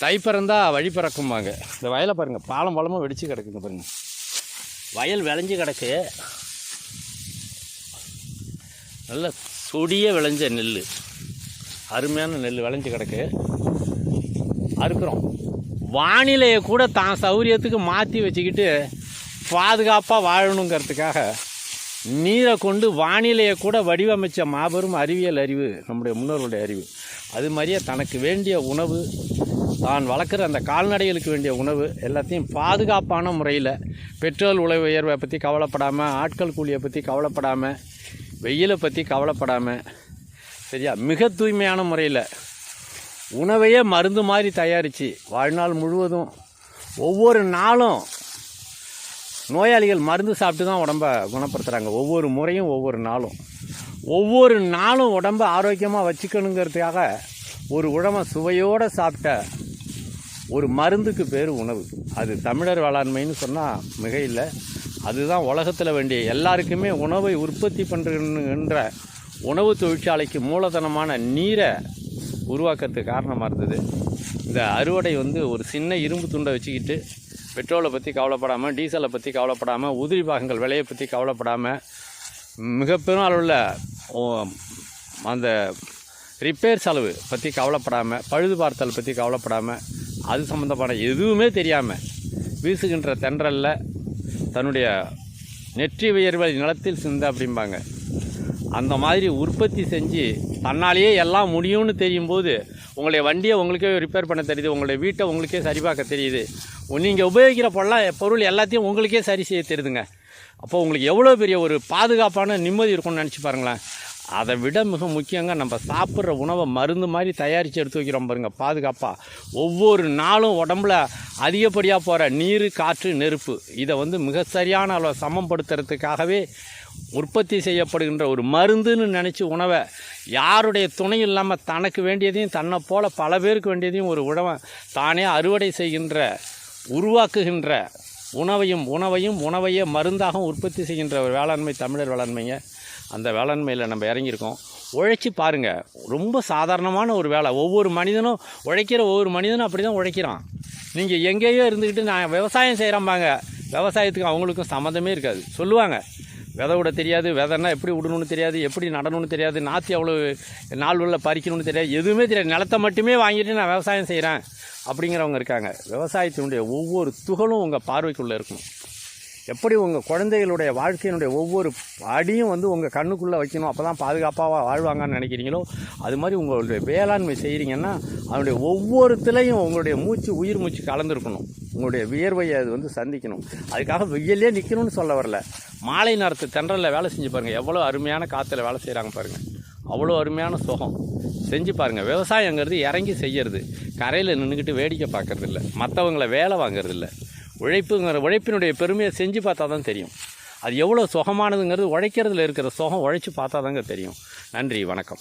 தை பிறந்தா வழி பிறக்கும்பாங்க. இந்த வயலை பாருங்கள் பாலம் பாலமாக வெடித்து கிடக்குங்க பாருங்கள் வயல் விளைஞ்சு கிடக்கு. நல்ல சொடிய விளைஞ்ச நெல் அருமையான நெல் விளைஞ்சு கிடக்கு. அறுக்கிறோம். வானிலையை கூட தான் சௌரியத்துக்கு மாற்றி வச்சுக்கிட்டு பாதுகாப்பாக வாழணுங்கிறதுக்காக நீரை கொண்டு வானிலையை கூட வடிவமைச்ச மாபெரும் அறிவியல் அறிவு நம்முடைய முன்னோர்களுடைய அறிவு. அது மாதிரியே தனக்கு வேண்டிய உணவு தான் வளர்க்குற அந்த கால்நடைகளுக்கு வேண்டிய உணவு எல்லாத்தையும் பாதுகாப்பான முறையில் பெட்ரோல் உழவு உயர்வை பற்றி கவலைப்படாமல் ஆட்கள் கூலியை பற்றி கவலைப்படாமல் வெயிலை பற்றி கவலைப்படாமல் சரியா? மிக தூய்மையான முறையில் உணவையே மருந்து மாதிரி தயாரித்து வாழ்நாள் முழுவதும் ஒவ்வொரு நாளும் நோயாளிகள் மருந்து சாப்பிட்டு தான் உடம்பை குணப்படுத்துகிறாங்க ஒவ்வொரு முறையும் ஒவ்வொரு நாளும். ஒவ்வொரு நாளும் உடம்ப ஆரோக்கியமாக வச்சுக்கணுங்கிறதுக்காக ஒரு உடம்பை சுவையோடு சாப்பிட்ட ஒரு மருந்துக்கு பேர் உணவு. அது தமிழர் வேளாண்மைன்னு சொன்னால் மிக இல்லை. அதுதான் உலகத்தில் வேண்டிய எல்லாருக்குமே உணவை உற்பத்தி பண்ணுகின்ற உணவு தொழிற்சாலைக்கு மூலதனமான நீரை உருவாக்குறதுக்கு காரணமாக இருந்தது. இந்த அறுவடை வந்து ஒரு சின்ன இரும்பு துண்டை வச்சுக்கிட்டு பெட்ரோலை பற்றி கவலைப்படாமல் டீசலை பற்றி கவலைப்படாமல் உதிரி பாகங்கள் விலையை பற்றி கவலைப்படாமல் மிக பெரும் அளவில் ஓ, அந்த ரிப்பேர் செலவு பற்றி கவலைப்படாமல் பழுது பார்த்தல் பற்றி கவலைப்படாமல் அது சம்மந்தப்பட்ட எதுவுமே தெரியாமல் வீசுகின்ற தென்றலில் தன்னுடைய நெற்றி உயர்வை நிலத்தில் சிந்த அப்படிம்பாங்க. அந்த மாதிரி உற்பத்தி செஞ்சு தன்னாலேயே எல்லாம் முடியும்னு தெரியும் போது உங்களுடைய வண்டியை உங்களுக்கே ரிப்பேர் பண்ண தெரியுது உங்களுடைய வீட்டை உங்களுக்கே சரி பார்க்க தெரியுது நீங்கள் உபயோகிக்கிற பொருளாக பொருள் எல்லாத்தையும் உங்களுக்கே சரி செய்ய தெரியுதுங்க. அப்போ உங்களுக்கு எவ்வளோ பெரிய ஒரு பாதுகாப்பான நிம்மதி இருக்கும்னு நினச்சி பாருங்களேன். அதை விட மிக முக்கியங்க நம்ம சாப்பிட்ற உணவை மருந்து மாதிரி தயாரித்து எடுத்து வைக்கிறோம் பாருங்கள் பாதுகாப்பாக ஒவ்வொரு நாளும் உடம்புல அதிகப்படியாக போகிற நீர் காற்று நெருப்பு இதை வந்து மிக சரியான அளவை சமப்படுத்துறதுக்காகவே உற்பத்தி செய்யப்படுகின்ற ஒரு மருந்துன்னு நினச்சி உணவை யாருடைய துணை இல்லாமல் தனக்கு வேண்டியதையும் தன்னை போல் பல பேருக்கு வேண்டியதையும் ஒரு உணவை தானே அறுவடை செய்கின்ற உருவாக்குகின்ற உணவையும் உணவையும் உணவையே மருந்தாகவும் உற்பத்தி செய்கின்ற ஒரு வேளாண்மை தமிழர் வேளாண்மைங்க. அந்த வேளாண்மையில் நம்ம இறங்கியிருக்கோம். உழைச்சி பாருங்கள் ரொம்ப சாதாரணமான ஒரு வேலை. ஒவ்வொரு மனிதனும் உழைக்கிற ஒவ்வொரு மனிதனும் அப்படி தான் உழைக்கிறான். நீங்கள் எங்கேயோ இருந்துக்கிட்டு நான் விவசாயம் செய்கிறம்பாங்க விவசாயத்துக்கு அவங்களுக்கும் சம்மந்தமே இருக்காது. சொல்லுவாங்க. விதை விட தெரியாது. விதைன்னா எப்படி விடணும்னு தெரியாது. எப்படி நடணும்னு தெரியாது. நாற்று எவ்வளோ நாள் உள்ள பறிக்கணும்னு தெரியாது. எதுவுமே தெரியாது. நிலத்தை மட்டுமே வாங்கிட்டு நான் விவசாயம் செய்கிறேன் அப்படிங்கிறவங்க இருக்காங்க. விவசாயத்தினுடைய ஒவ்வொரு துகளும் உங்கள் பார்வைக்குள்ளே இருக்கும் எப்படி உங்கள் குழந்தைகளுடைய வாழ்க்கையினுடைய ஒவ்வொரு அடியும் வந்து உங்கள் கண்ணுக்குள்ளே வைக்கணும்? அப்போ தான் பாதுகாப்பாக வாழ்வாங்கன்னு நினைக்கிறீங்களோ? அது மாதிரி உங்களுடைய வேளாண்மை செய்கிறீங்கன்னா அதனுடைய ஒவ்வொருத்திலையும் உங்களுடைய மூச்சு உயிர் மூச்சு கலந்துருக்கணும். உங்களுடைய வியர்வையை அது வந்து சந்திக்கணும். அதுக்காக வெயிலே நிற்கணும்னு சொல்ல வரல. மாலை நேரத்து தென்றலில் வேலை செஞ்சு பாருங்கள் எவ்வளோ அருமையான காற்றுல வேலை செய்கிறாங்க பாருங்கள் அவ்வளோ அருமையான சுகம். செஞ்சு பாருங்கள் விவசாயங்கிறது இறங்கி செய்யறது. கரையில் நின்றுக்கிட்டு வேடிக்கை பார்க்குறதில்ல மற்றவங்களை மற்றவங்கள வேலை வாங்குறதில்ல. உழைப்புங்கிற உழைப்பினுடைய பெருமையை செஞ்சு பார்த்தா தான் தெரியும். அது எவ்வளோ சுகமானதுங்கிறது உழைக்கிறதுல இருக்கிற சுகம் உழைச்சி பார்த்தா தாங்க தெரியும். நன்றி வணக்கம்.